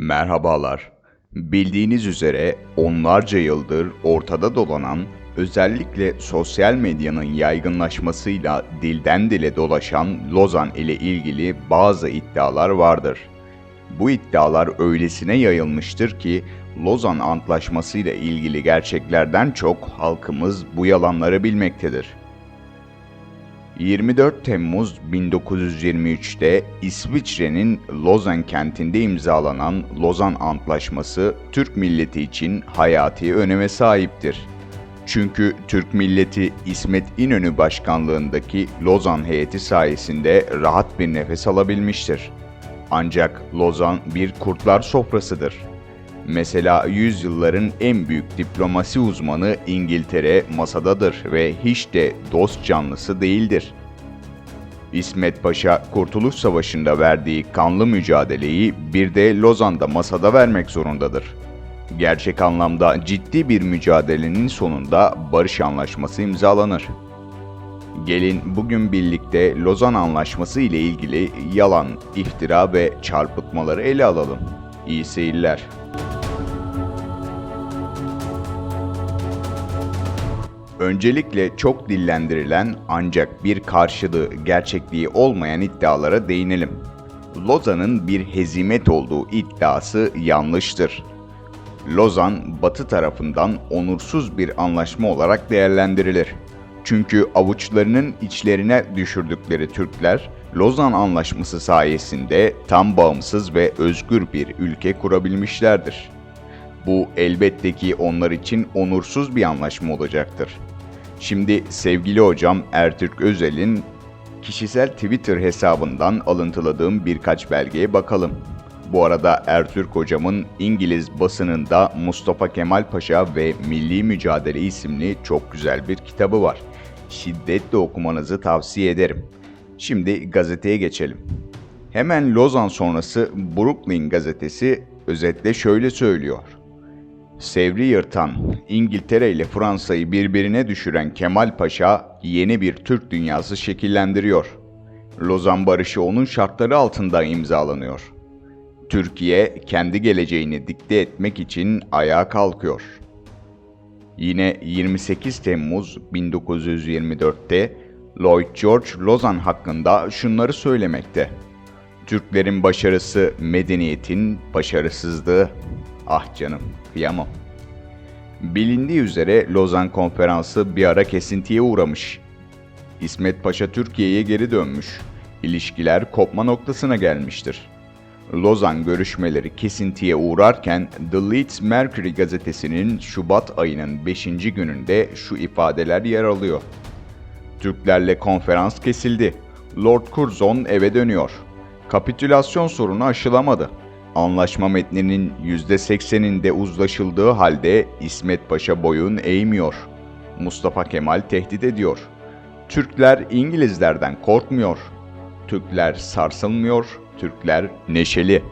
Merhabalar. Bildiğiniz üzere onlarca yıldır ortada dolanan, özellikle sosyal medyanın yaygınlaşmasıyla dilden dile dolaşan Lozan ile ilgili bazı iddialar vardır. Bu iddialar öylesine yayılmıştır ki Lozan Antlaşması ile ilgili gerçeklerden çok halkımız bu yalanları bilmektedir. 24 Temmuz 1923'te İsviçre'nin Lozan kentinde imzalanan Lozan Antlaşması Türk milleti için hayati öneme sahiptir. Çünkü Türk milleti İsmet İnönü başkanlığındaki Lozan heyeti sayesinde rahat bir nefes alabilmiştir. Ancak Lozan bir kurtlar sofrasıdır. Mesela yüzyılların en büyük diplomasi uzmanı İngiltere masadadır ve hiç de dost canlısı değildir. İsmet Paşa Kurtuluş Savaşı'nda verdiği kanlı mücadeleyi bir de Lozan'da masada vermek zorundadır. Gerçek anlamda ciddi bir mücadelenin sonunda barış anlaşması imzalanır. Gelin bugün birlikte Lozan Anlaşması ile ilgili yalan, iftira ve çarpıtmaları ele alalım. İyi seyirler. Öncelikle çok dillendirilen ancak bir karşılığı gerçekliği olmayan iddialara değinelim. Lozan'ın bir hezimet olduğu iddiası yanlıştır. Lozan, Batı tarafından onursuz bir anlaşma olarak değerlendirilir. Çünkü avuçlarının içlerine düşürdükleri Türkler, Lozan Anlaşması sayesinde tam bağımsız ve özgür bir ülke kurabilmişlerdir. Bu elbette ki onlar için onursuz bir anlaşma olacaktır. Şimdi sevgili hocam Ertürk Özel'in kişisel Twitter hesabından alıntıladığım birkaç belgeye bakalım. Bu arada Ertürk hocamın İngiliz basınında Mustafa Kemal Paşa ve Milli Mücadele isimli çok güzel bir kitabı var. Şiddetle okumanızı tavsiye ederim. Şimdi gazeteye geçelim. Hemen Lozan sonrası Brooklyn gazetesi özetle şöyle söylüyor. Sevri yırtan, İngiltere ile Fransa'yı birbirine düşüren Kemal Paşa yeni bir Türk dünyası şekillendiriyor. Lozan Barışı onun şartları altında imzalanıyor. Türkiye kendi geleceğini dikte etmek için ayağa kalkıyor. Yine 28 Temmuz 1924'te Lloyd George Lozan hakkında şunları söylemekte. Türklerin başarısı medeniyetin başarısızlığı. Ah canım, kıyamam. Bilindiği üzere Lozan Konferansı bir ara kesintiye uğramış. İsmet Paşa Türkiye'ye geri dönmüş. İlişkiler kopma noktasına gelmiştir. Lozan görüşmeleri kesintiye uğrarken The Leeds Mercury gazetesinin Şubat ayının 5. gününde şu ifadeler yer alıyor. Türklerle konferans kesildi. Lord Curzon eve dönüyor. Kapitülasyon sorunu aşılamadı. Anlaşma metninin %80'inde uzlaşıldığı halde İsmet Paşa boyun eğmiyor. Mustafa Kemal tehdit ediyor. Türkler İngilizlerden korkmuyor. Türkler sarsılmıyor, Türkler neşeli.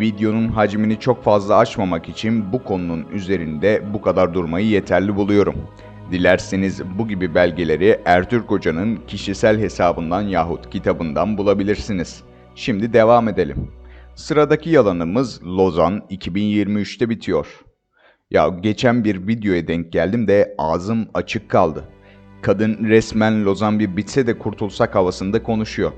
Videonun hacmini çok fazla açmamak için bu konunun üzerinde bu kadar durmayı yeterli buluyorum. Dilerseniz bu gibi belgeleri Ertürk Hoca'nın kişisel hesabından yahut kitabından bulabilirsiniz. Şimdi devam edelim. Sıradaki yalanımız Lozan 2023'te bitiyor. Ya geçen bir videoya denk geldim de ağzım açık kaldı. Kadın resmen Lozan bir bitse de kurtulsak havasında konuşuyor.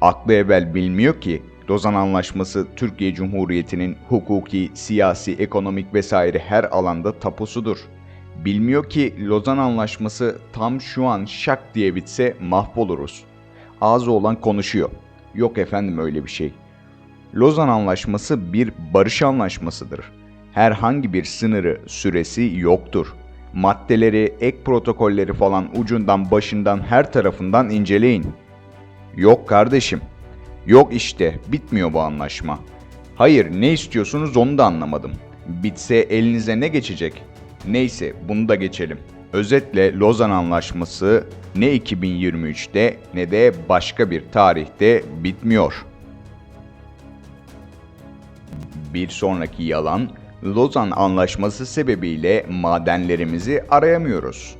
Aklı evvel bilmiyor ki Lozan Anlaşması Türkiye Cumhuriyeti'nin hukuki, siyasi, ekonomik vesaire her alanda tapusudur. Bilmiyor ki Lozan Anlaşması tam şu an şak diye bitse mahvoluruz. Ağzı olan konuşuyor. Yok efendim öyle bir şey. Lozan Anlaşması bir barış anlaşmasıdır. Herhangi bir sınırı, süresi yoktur. Maddeleri, ek protokolleri falan ucundan başından her tarafından inceleyin. Yok kardeşim. Yok işte, bitmiyor bu anlaşma. Hayır, ne istiyorsunuz onu da anlamadım. Bitse elinize ne geçecek? Neyse, bunu da geçelim. Özetle Lozan Anlaşması ne 2023'te ne de başka bir tarihte bitmiyor. Bir sonraki yalan, Lozan Anlaşması sebebiyle madenlerimizi arayamıyoruz.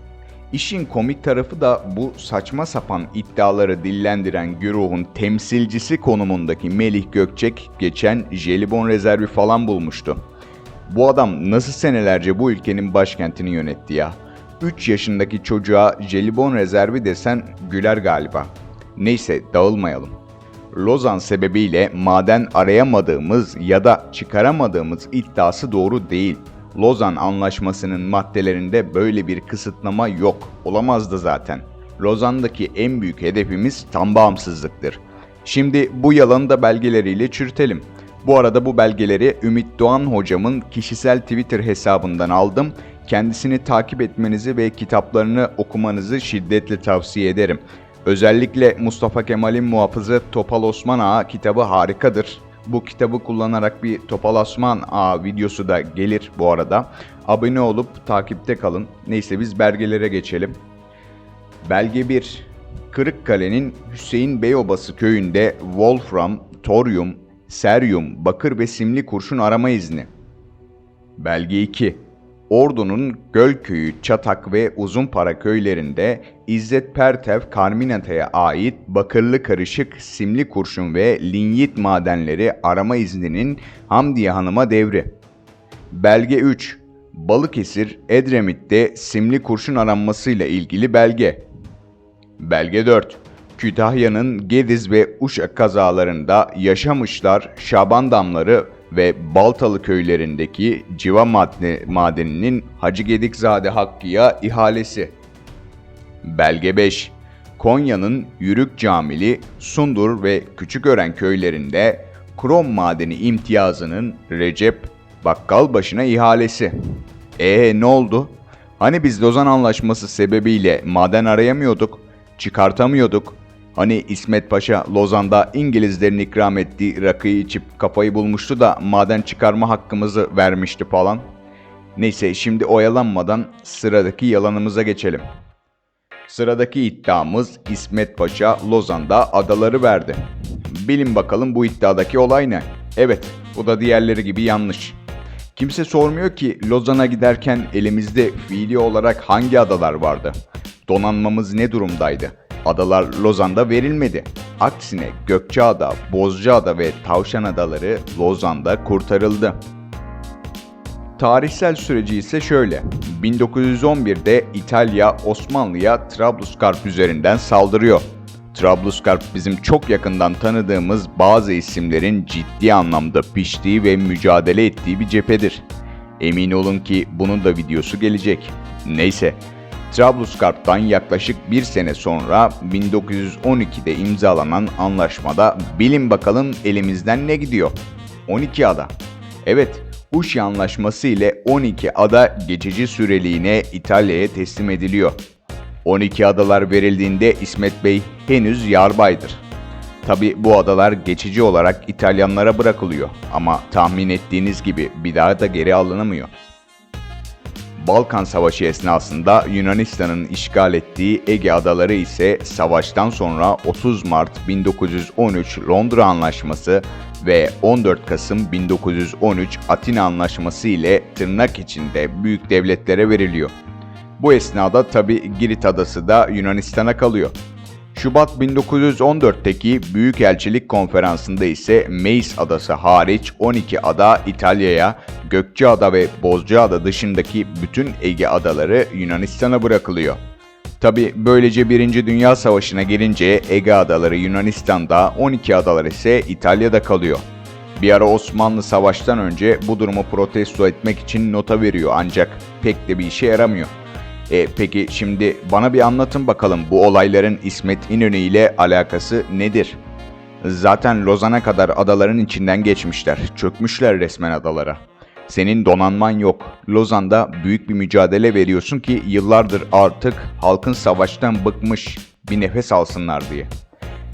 İşin komik tarafı da bu saçma sapan iddiaları dillendiren güruhun temsilcisi konumundaki Melih Gökçek geçen jelibon rezervi falan bulmuştu. Bu adam nasıl senelerce bu ülkenin başkentini yönetti ya? 3 yaşındaki çocuğa jelibon rezervi desen güler galiba. Neyse dağılmayalım. Lozan sebebiyle maden arayamadığımız ya da çıkaramadığımız iddiası doğru değil. Lozan Anlaşması'nın maddelerinde böyle bir kısıtlama yok. Olamazdı zaten. Lozan'daki en büyük hedefimiz tam bağımsızlıktır. Şimdi bu yalanı da belgeleriyle çürütelim. Bu arada bu belgeleri Ümit Doğan hocamın kişisel Twitter hesabından aldım. Kendisini takip etmenizi ve kitaplarını okumanızı şiddetle tavsiye ederim. Özellikle Mustafa Kemal'in muhafızı Topal Osman Ağa kitabı harikadır. Bu kitabı kullanarak bir Topal Osman Ağa videosu da gelir bu arada. Abone olup takipte kalın. Neyse biz belgelere geçelim. Belge 1. Kırıkkale'nin Hüseyin Beyobası köyünde Wolfram, Toryum, Seryum, bakır ve simli kurşun arama izni. Belge 2. Ordu'nun Gölköy'ü, Çatak ve Uzunpara köylerinde İzzet Pertev Karminata'ya ait bakırlı karışık simli kurşun ve linyit madenleri arama izninin Hamdiye Hanım'a devri. Belge 3. Balıkesir, Edremit'te simli kurşun aranmasıyla ilgili belge. Belge 4. Kütahya'nın Gediz ve Uşak kazalarında yaşamışlar Şaban Damları ve Baltalı köylerindeki civa madde, madeninin Hacı Gedikzade Hakkı'ya ihalesi. Belge 5. Konya'nın Yürük Camili, Sundur ve Küçükören köylerinde krom madeni imtiyazının Recep Bakkalbaşı'na ihalesi. Ee ne oldu? Hani biz Lozan Anlaşması sebebiyle maden arayamıyorduk, çıkartamıyorduk. Hani İsmet Paşa Lozan'da İngilizlerin ikram ettiği rakıyı içip kafayı bulmuştu da maden çıkarma hakkımızı vermişti falan. Neyse şimdi oyalanmadan sıradaki yalanımıza geçelim. Sıradaki iddiamız İsmet Paşa Lozan'da adaları verdi. Bilin bakalım bu iddiadaki olay ne? Evet, bu da diğerleri gibi yanlış. Kimse sormuyor ki Lozan'a giderken elimizde fiili olarak hangi adalar vardı? Donanmamız ne durumdaydı? Adalar Lozan'da verilmedi. Aksine Gökçeada, Bozcaada ve Tavşan Adaları Lozan'da kurtarıldı. Tarihsel süreci ise şöyle. 1911'de İtalya Osmanlı'ya Trablusgarp üzerinden saldırıyor. Trablusgarp bizim çok yakından tanıdığımız bazı isimlerin ciddi anlamda piştiği ve mücadele ettiği bir cephedir. Emin olun ki bunun da videosu gelecek. Neyse, Trablusgarp'tan yaklaşık bir sene sonra 1912'de imzalanan anlaşmada bilin bakalım elimizden ne gidiyor? 12 ada. Evet, Uşi Anlaşması ile 12 ada geçici süreliğine İtalya'ya teslim ediliyor. 12 adalar verildiğinde İsmet Bey henüz yarbaydır. Tabi bu adalar geçici olarak İtalyanlara bırakılıyor ama tahmin ettiğiniz gibi bir daha da geri alınamıyor. Balkan Savaşı esnasında Yunanistan'ın işgal ettiği Ege adaları ise savaştan sonra 30 Mart 1913 Londra Anlaşması ve 14 Kasım 1913 Atina Anlaşması ile tırnak içinde büyük devletlere veriliyor. Bu esnada tabi Girit adası da Yunanistan'a kalıyor. Şubat 1914'teki Büyükelçilik Konferansı'nda ise Meis Adası hariç 12 ada İtalya'ya, Gökçeada ve Bozcaada dışındaki bütün Ege adaları Yunanistan'a bırakılıyor. Tabi böylece 1. Dünya Savaşı'na gelince Ege adaları Yunanistan'da, 12 adalar ise İtalya'da kalıyor. Bir ara Osmanlı savaştan önce bu durumu protesto etmek için nota veriyor ancak pek de bir işe yaramıyor. E, peki şimdi bana bir anlatın bakalım bu olayların İsmet İnönü ile alakası nedir? Zaten Lozan'a kadar adaların içinden geçmişler, çökmüşler resmen adalara. Senin donanman yok. Lozan'da büyük bir mücadele veriyorsun ki yıllardır artık halkın savaştan bıkmış bir nefes alsınlar diye.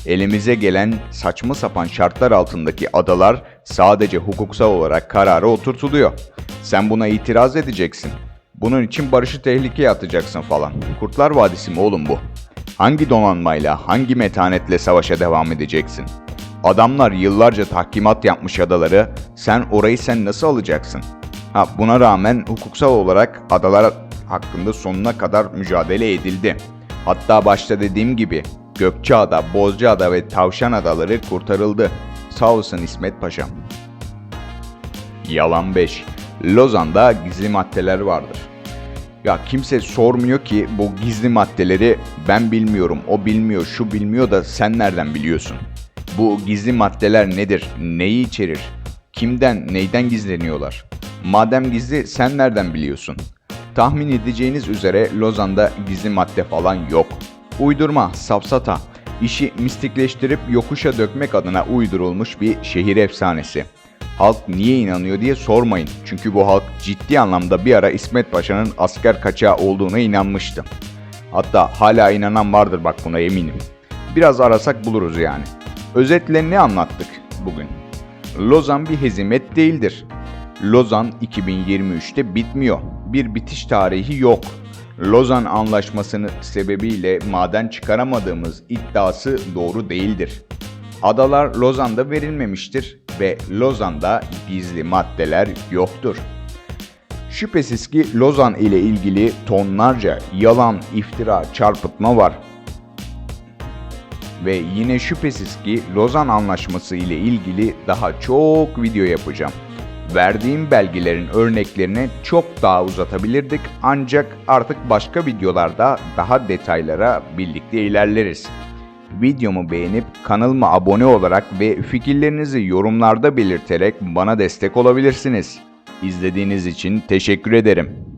Elimize gelen saçma sapan şartlar altındaki adalar sadece hukuksal olarak karara oturtuluyor. Sen buna itiraz edeceksin. Bunun için barışı tehlikeye atacaksın falan. Kurtlar Vadisi mi oğlum bu? Hangi donanmayla, hangi metanetle savaşa devam edeceksin? Adamlar yıllarca tahkimat yapmış adaları, sen orayı sen nasıl alacaksın? Ha buna rağmen hukuksal olarak adalar hakkında sonuna kadar mücadele edildi. Hatta başta dediğim gibi Gökçeada, Bozcaada ve Tavşan Adaları kurtarıldı. Sağ olsun İsmet Paşa. Yalan 5. Lozan'da gizli maddeler vardır. Ya kimse sormuyor ki bu gizli maddeleri ben bilmiyorum, o bilmiyor, şu bilmiyor da sen nereden biliyorsun? Bu gizli maddeler nedir? Neyi içerir? Kimden, neyden gizleniyorlar? Madem gizli sen nereden biliyorsun? Tahmin edeceğiniz üzere Lozan'da gizli madde falan yok. Uydurma, safsata, işi mistikleştirip yokuşa dökmek adına uydurulmuş bir şehir efsanesi. Halk niye inanıyor diye sormayın. Çünkü bu halk ciddi anlamda bir ara İsmet Paşa'nın asker kaçağı olduğuna inanmıştı. Hatta hala inanan vardır bak buna eminim. Biraz arasak buluruz yani. Özetle ne anlattık bugün? Lozan bir hezimet değildir. Lozan 2023'te bitmiyor. Bir bitiş tarihi yok. Lozan Anlaşması'nı sebebiyle maden çıkaramadığımız iddiası doğru değildir. Adalar Lozan'da verilmemiştir ve Lozan'da gizli maddeler yoktur. Şüphesiz ki Lozan ile ilgili tonlarca yalan, iftira, çarpıtma var. Ve yine şüphesiz ki Lozan Anlaşması ile ilgili daha çok video yapacağım. Verdiğim belgelerin örneklerini çok daha uzatabilirdik ancak artık başka videolarda daha detaylara birlikte ilerleriz. Videomu beğenip kanalıma abone olarak ve fikirlerinizi yorumlarda belirterek bana destek olabilirsiniz. İzlediğiniz için teşekkür ederim.